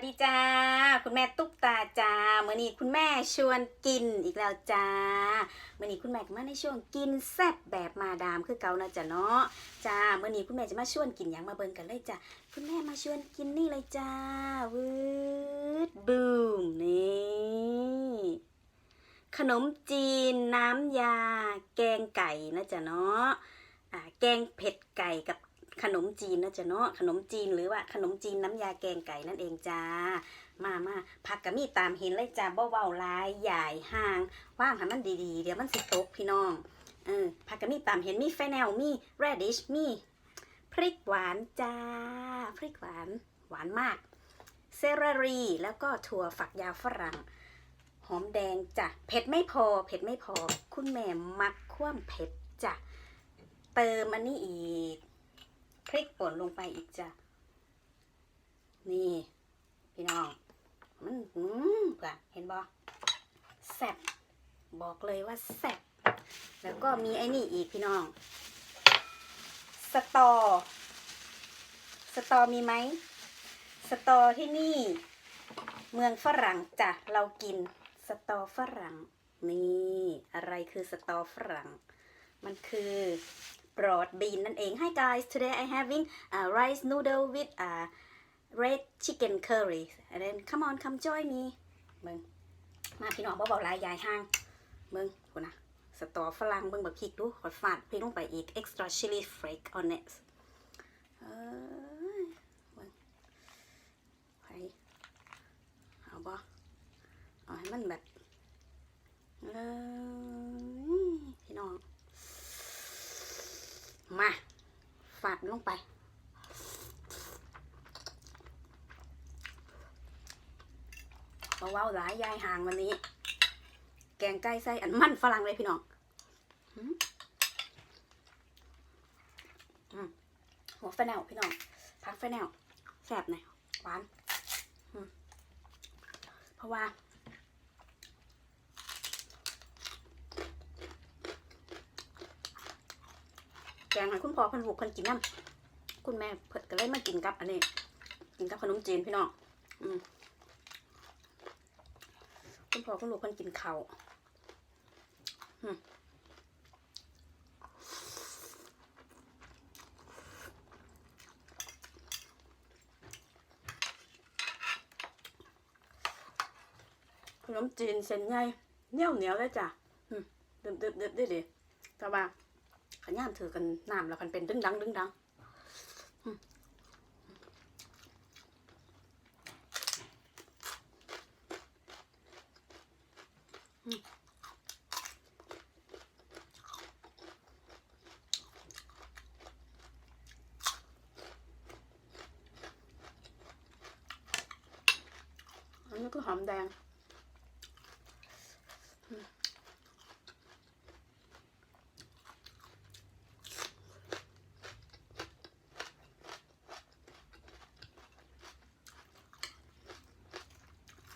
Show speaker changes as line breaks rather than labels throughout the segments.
วัสดีจ้า คุณแม่ตุ๊กตาจ้าเมื่อนี้คุณแม่ชวนกินอีกแล้วจ้าเมื่อนี้คุณแม่ก็มาในช่วงกินแซ่บแบบมาดามคือเก่านะจ้ะเนาะจ้าเมื่อนี้คุณแม่จะมาชวนกินอย่างมาเบิ่งกันเลยจ้าคุณแม่มาชวนกินนี่เลยจ้าวืดบูมนี่ขนมจีนน้ำยา แกงไก่นะจ๊ะเนาะอ่าแกงเผ็ดไก่กับ ขนมจีนนะจ๊ะเนาะขนมจีนหรือว่าขนมจีนน้ำยาแกงไก่นั่นเองจ้า มามาผักกะมีตามเห็นเลยจ้าเบาๆลายใหญ่ห่างว่างให้มันดีๆ เดี๋ยวมันสิตกพี่น้องเออผักกะมีตามเห็นมีแฟนแนลมี radish มีพริกหวานจ้าพริกหวานหวานมากเซลลรีแล้วก็ถั่วฝักยาวฝรั่ง หอมแดงจ้ะเผ็ดไม่พอเผ็ดไม่พอ คุณแม่มักคว่ำเผ็ดจ้ะเติมอันนี้อีก พริกป่นลงไปอีกจ้ะ นี่ พี่น้อง มันอืมกะเห็นบอแซ่บบอกเลยว่าแซ่บแล้วก็มีไอ้นี่อีกพี่น้อง สตอ สตอมีไหม สตอที่นี่ เมืองฝรั่งจ้ะ เรากินสตอฝรั่ง นี่ อะไรคือสตอฝรั่ง มันคือ broad bean นั่นเอง Hi guys today I having uh, rice noodle with uh, red chicken curry and then come on come join me มึงมาพี่น้องบ่เบาๆหลายยายห้างมึงคุณนะสตอฝรั่งเบิ่งบักพริกดูขอดฟาดพริกลงไปอีก extra chili flake on it เอ้ยมึงไปเอาบ่เอาให้มันแบบเลยพี่น้อง มาฝาดลงไปเบาๆหลายยายห่างวันนี้ แกงไก่ใส่อันมันฝรั่งเลยพี่น้องหัวแฟนแนลพี่น้องพักแฟนแนลแซ่บหน่อยหวานเพราะว่า แกงให้คุณพ่อเพิ่นลูกเพิ่นกินน้ำคุณแม่เพิ่นก็เลยมากินกับอันนี้ กินกับขนมจีนพี่น้องอืมคุณพ่อคุณลูกเพิ่นกินข้าวอืมขนมจีนเส้นใหญ่เหนียวเหนียวเลยจ้ะอืมดึบดึบดึบได้ดิแต่ว่า ขย่ามถือกันน้ำแล้วมันเป็นดึงดังดึงดังอันนี้ก็หอมแดง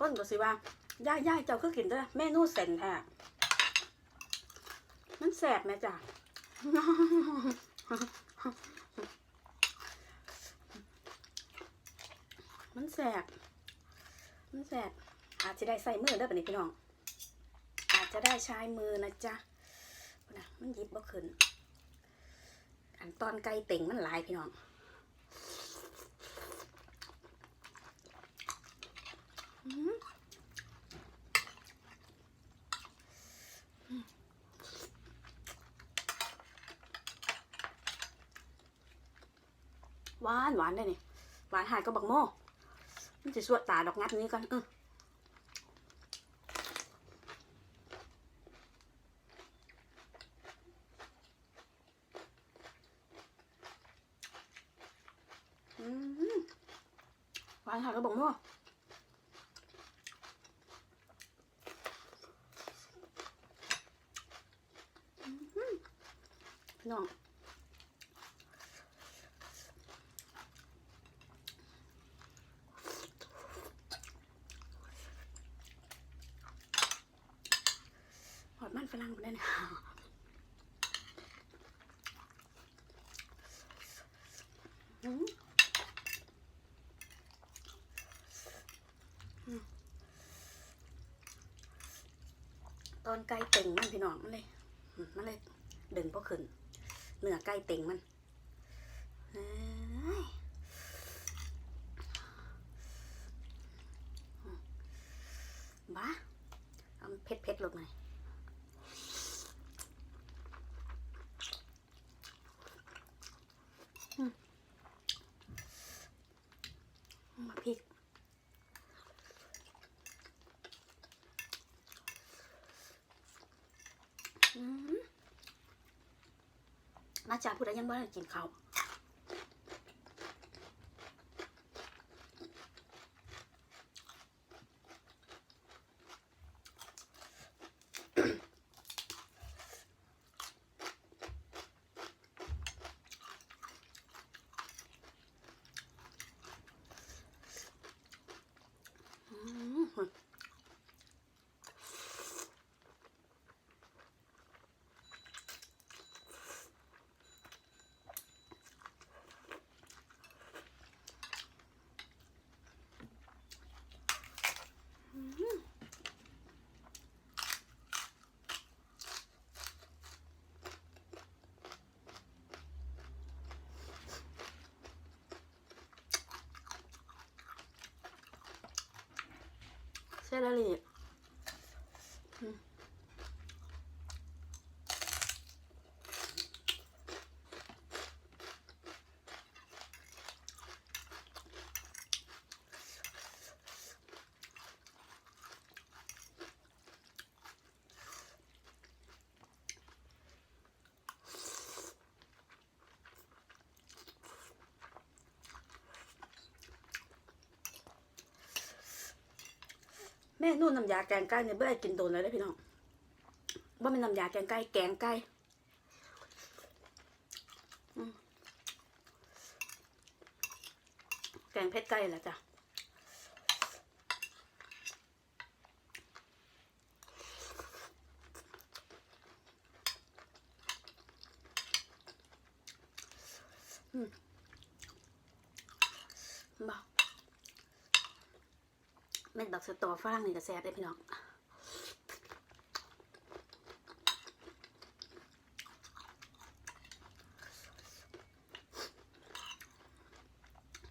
ก้นก็สิว่าย่าย่าเจ้าคือกินด้อเมนูเส้นแท้มันแสบไหมจ้ะมันแสบมันแสบอาจจะได้ใส่มือเด้อปะนี้พี่น้อง อาจจะได้ใช้มือนะจ๊ะนะมันยิบบ่ขึ้นอันตอนไก่เต่งมันหลายพี่น้อง อืม หวานหวานได้นี่หวานหายก็บักโม่มันจะสวดตาดอกงัดนี้กันเออหวานหายก็บักโม่ ตอนไก่เต่งมันพี่น้องมันเลย มันเลยดึงพวกขึ้นเนื้อไก่เต่งมันบ้าเอาเพ็ดเผ็ดลงหน่อย ผู้ใดยังบ่ได้กินข้าวอืม เซลลี่ ม่นู่นน้ำยาแกงไก่เนี่ยเบื่อกินโดนเลยได้พี่น้องว่าเป็นน้ำยาแกงไก่แกงไก่แกงเผ็ดไก่แหละจ้ะอืมบ่เม็ดบัก สตอฝรั่งนี่ก็แซ่บได้พี่น้อง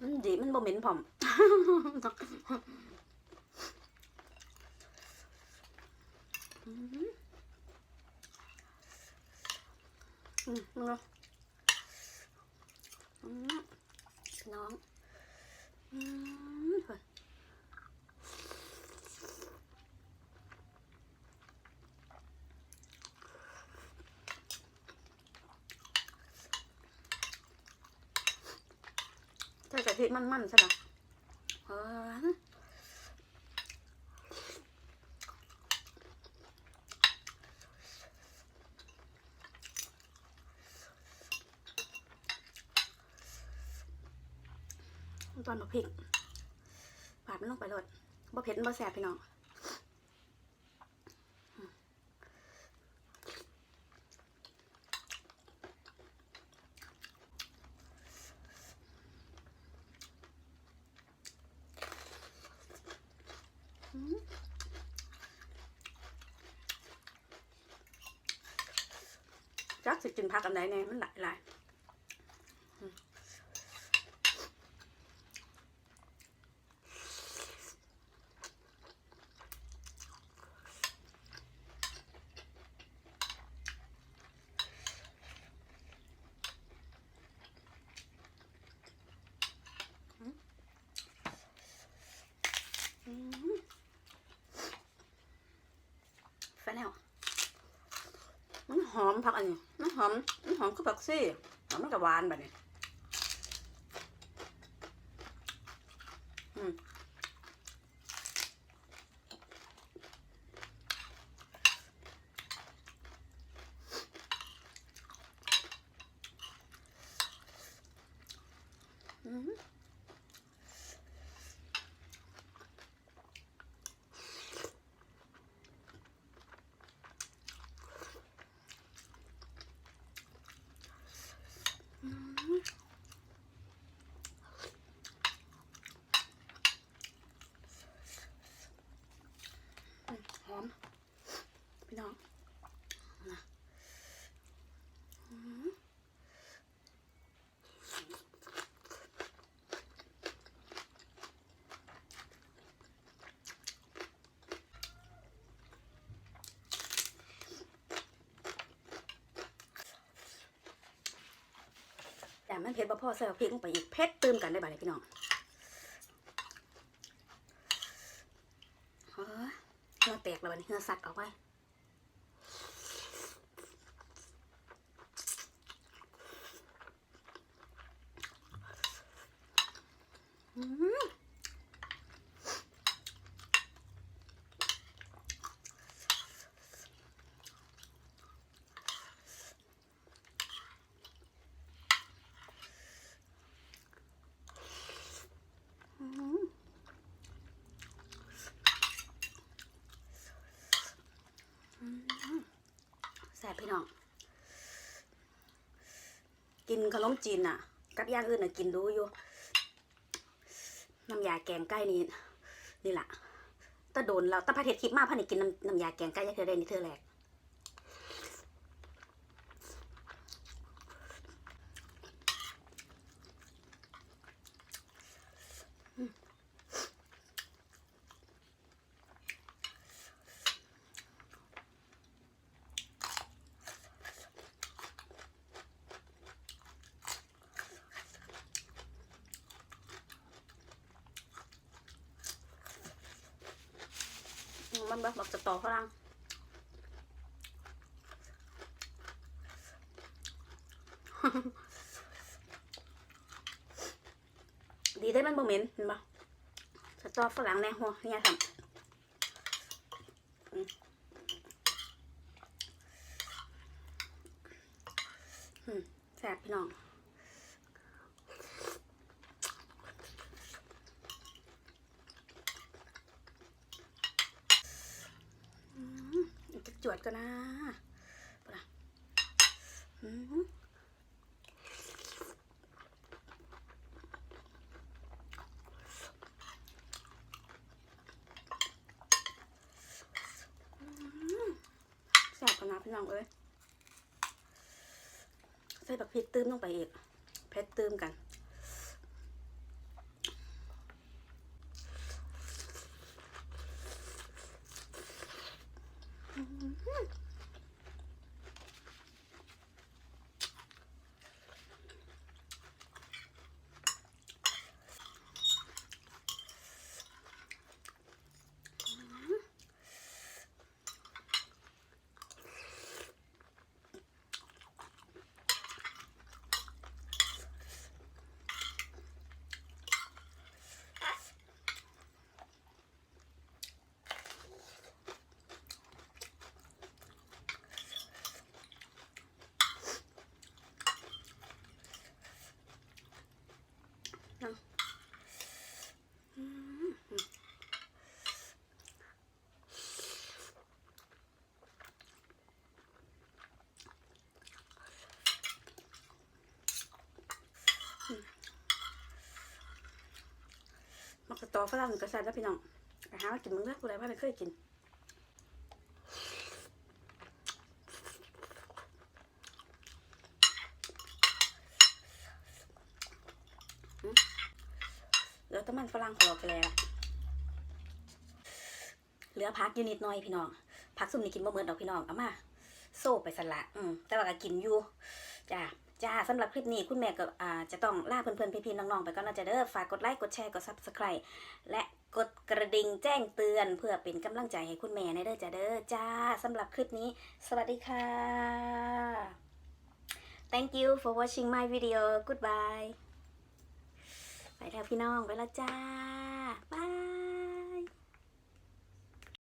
มันดีมันบ่เหม็นผอมอืมอืมมึงเอาอืมน้อง อืมเฮ้ยใส่ กะทิมันๆใช่ไหมเออตอนบักพริกปาดมันลงไปเลยบ่เผ็ดบ่แสบพี่น้อง จัก สิกินผักอันไหนแน่มันหลายหลายอืมอืมแฟนแล้วมันหอมผักอันนี้ หอมหอมคือบักซี่หอมันก็หวานแบบนี้อืมอืมหอม พี่น้องนะอืม แต่มันเผ็ดบ่พอใส่พริกลงไปอีกเผ็ดตื่มกันได้บ่เลยพี่น้องเฮ้ยเนื้อแตกแล้วบัดนี้เนื้อสัตว์ออกไป อืมอืมอืมแซ่ บพี่น้อง กินขนมจีนอะ กับย่างอื่นน่ะกินดูอยู่ น้ำยาแกงไก่นี่นี่แหละตะโดนเราตะพาเทศคลิปมากพันนี่กินน้ำน้ำยาแกงไก่ยังเธอได้นี่เธอแรก มันแบบบอกจะต่อฝรั่งดีได้มันโมเหม็นเห็นปะสตอฝรั่งแน่หัวเนี่ยทำแซ่บพี่น้อง อืมอีก จะจวดก็นะปะล่ะอืมแซ่บกันนะพี่น้องเอ้ยใส่บักพริกตื้มลงไปอีกเผ็ดตื้มกัน มักกะ ตอฝรั่งก็แซ่บแล้วพี่น้องไปหามากินมึงเด้อผู้ใดว่าไม่เคยกินอืมเหลือแต่มันฝรั่งขอเราไปแล้วเหลือพักอยู่นิดหน่อยพี่น้องพักซุ่มนี่กินบ่เหมือนดอกพี่น้องเอามาโซ่ไปสละอืมแต่ว่าก็กินอยู่จ้า จ้าสำหรับคลิปนี้คุณแม่ก็จะต้องล่าเพื่อนๆพี่ๆน้องๆ ไปก่อนนะจ๊ะเด้อฝากกดไลค์กดแชร์กด subscribe และกดกระดิ่งแจ้งเตือน เพื่อเป็นกำลังใจให้คุณแม่ในเด้อจ้าเด้อจ้าสำหรับคลิปนี้ สวัสดีค่ะ thank you for watching my video goodbye ไปแล้วพี่น้องไปแล้วจ้าบาย